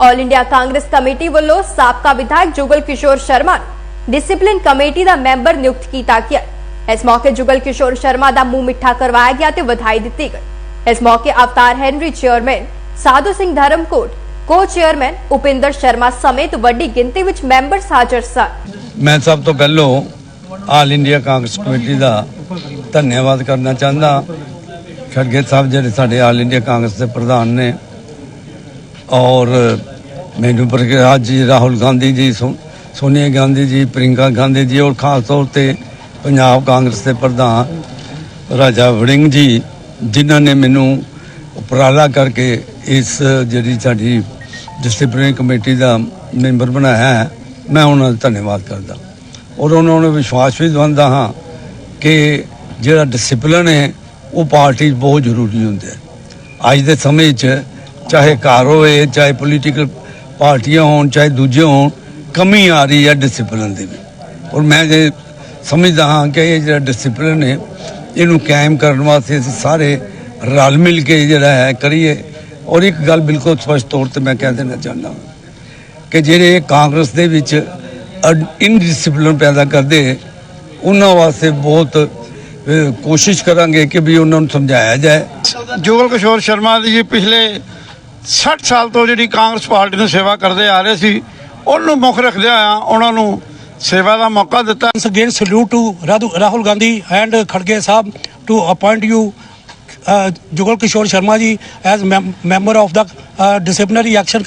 ਆਲ India Congress committee ਵੱਲੋਂ ਸਾਬਕਾ ਵਿਧਾਇਕ ਜੁਗਲ ਕਿਸ਼ੋਰ ਸ਼ਰਮਾ ਡਿਸਪਲਿਨ ਕਮੇਟੀ ਦਾ ਮੈਂਬਰ ਨਿਯੁਕਤ ਕੀਤਾ ਗਿਆ। ਇਸ ਮੌਕੇ ਜੁਗਲ ਕਿਸ਼ੋਰ ਸ਼ਰਮਾ ਦਾ ਮੂੰਹ ਮਿੱਠਾ ਕਰਵਾਇਆ ਗਿਆ ਤੇ ਵਧਾਈ ਦਿੱਤੀ ਗਈ। ਇਸ ਮੌਕੇ ਅਵਤਾਰ ਹੈਨਰੀ, ਚੇਅਰਮੈਨ ਸਾਧੂ ਸਿੰਘ ਧਰਮਕੋਟ ਕੋ ਚੇਅਰਮੈਨ ਉਪਿੰਦਰ ਸ਼ਰਮਾ ਸਮੇਤ ਵੱਡੀ ਗਿਣਤੀ ਵਿੱਚ ਮੈਂਬਰ ਹਾਜ਼ਰ ਸਨ। ਮੈਂ ਸਭ ਤੋਂ ਪਹਿਲਾਂ ਆਲ ਇੰਡੀਆ ਕਾਂਗਰਸ ਕਮੇਟੀ ਦਾ ਧੰਨਵਾਦ ਕਰਨਾ ਚਾਹੁੰਦਾ ਖੜਗੇ ਸਾਹਿਬ ਜਿਹੜੇ ਸਾਡੇ ਆਲ ਇੰਡੀਆ ਕਾਂਗਰਸ ਦੇ ਪ੍ਰਧਾਨ ਨੇ ਔਰ ਮੈਨੂੰ ਪ੍ਰਕਾਸ਼ ਜੀ ਰਾਹੁਲ ਗਾਂਧੀ ਜੀ, ਸੋ- ਸੋਨੀਆ ਗਾਂਧੀ ਜੀ ਪ੍ਰਿੰਕਾ ਗਾਂਧੀ ਜੀ ਔਰ ਖਾਸ ਤੌਰ ਤੇ ਪੰਜਾਬ ਕਾਂਗਰਸ ਦੇ ਪ੍ਰਧਾਨ ਰਾਜਾ ਵੜਿੰਗ ਜੀ, ਜਿਨ੍ਹਾਂ ਨੇ ਮੈਨੂੰ ਉਪਰਾਲਾ ਕਰਕੇ ਇਸ ਜਿਹੜੀ ਸਾਡੀ ਡਿਸਪਲਿਨਰੀ ਕਮੇਟੀ ਦਾ ਮੈਂਬਰ ਬਣਾਇਆ ਹੈ, ਮੈਂ ਉਹਨਾਂ ਦਾ ਧੰਨਵਾਦ ਕਰਦਾ। ਔਰ ਉਹਨਾਂ ਨੂੰ ਵਿਸ਼ਵਾਸ ਵੀ ਦਵਾਉਂਦਾ ਹਾਂ ਕਿ ਜਿਹੜਾ ਡਿਸਪਲਿਨ ਹੈ, ਉਹ ਪਾਰਟੀ 'ਚ ਬਹੁਤ ਜ਼ਰੂਰੀ ਹੁੰਦਾ ਹੈ ਅੱਜ ਦੇ ਸਮੇਂ 'ਚ ਚਾਹੇ ਘਰ ਹੋਵੇ, ਚਾਹੇ ਪੋਲੀਟੀਕਲ ਪਾਰਟੀਆਂ ਹੋਣ, ਚਾਹੇ ਦੂਜੇ ਹੋਣ, ਕਮੀ ਆ ਰਹੀ ਹੈ ਡਿਸਪਲਿਨ ਦੇ ਵਿੱਚ ਔਰ ਮੈਂ ਜੇ ਸਮਝਦਾ ਹਾਂ ਕਿ ਇਹ ਜਿਹੜਾ ਡਿਸਪਲਿਨ ਹੈ, ਇਹਨੂੰ ਕਾਇਮ ਕਰਨ ਵਾਸਤੇ ਅਸੀਂ ਸਾਰੇ ਰਲ ਮਿਲ ਕੇ ਜਿਹੜਾ ਹੈ ਕਰੀਏ। ਔਰ ਇੱਕ ਗੱਲ ਬਿਲਕੁਲ ਸਪਸ਼ਟ ਤੌਰ ਤੇ ਮੈਂ ਕਹਿ ਦੇਣਾ ਚਾਹੁੰਦਾ ਕਿ ਜਿਹੜੇ ਕਾਂਗਰਸ ਦੇ ਵਿੱਚ ਇਨਡਿਸਪਲਿਨ ਪੈਦਾ ਕਰਦੇ, ਉਹਨਾਂ ਵਾਸਤੇ ਬਹੁਤ ਕੋਸ਼ਿਸ਼ ਕਰਾਂਗੇ ਕਿ ਵੀ ਉਹਨਾਂ ਨੂੰ ਸਮਝਾਇਆ ਜਾਏ। ਜੋਗਲ ਕਿਸ਼ੋਰ ਸ਼ਰਮਾ ਦੀ ਜੀ ਪਿਛਲੇ 60 ਸਾਲ ਤੋਂ ਜਿਹੜੀ ਕਾਂਗਰਸ ਪਾਰਟੀ ਨੂੰ ਸੇਵਾ ਕਰਦੇ ਆ ਰਹੇ ਸੀ ਉਹਨੂੰ ਮੁੱਖ ਰੱਖਦਿਆਂ ਆ ਉਹਨਾਂ ਨੂੰ ਸੇਵਾ ਦਾ ਮੌਕਾ ਦਿੱਤਾ again salute to Rahul Gandhi and Kharge Sahib to appoint you Jugal Kishore Sharma ji as member of the disciplinary action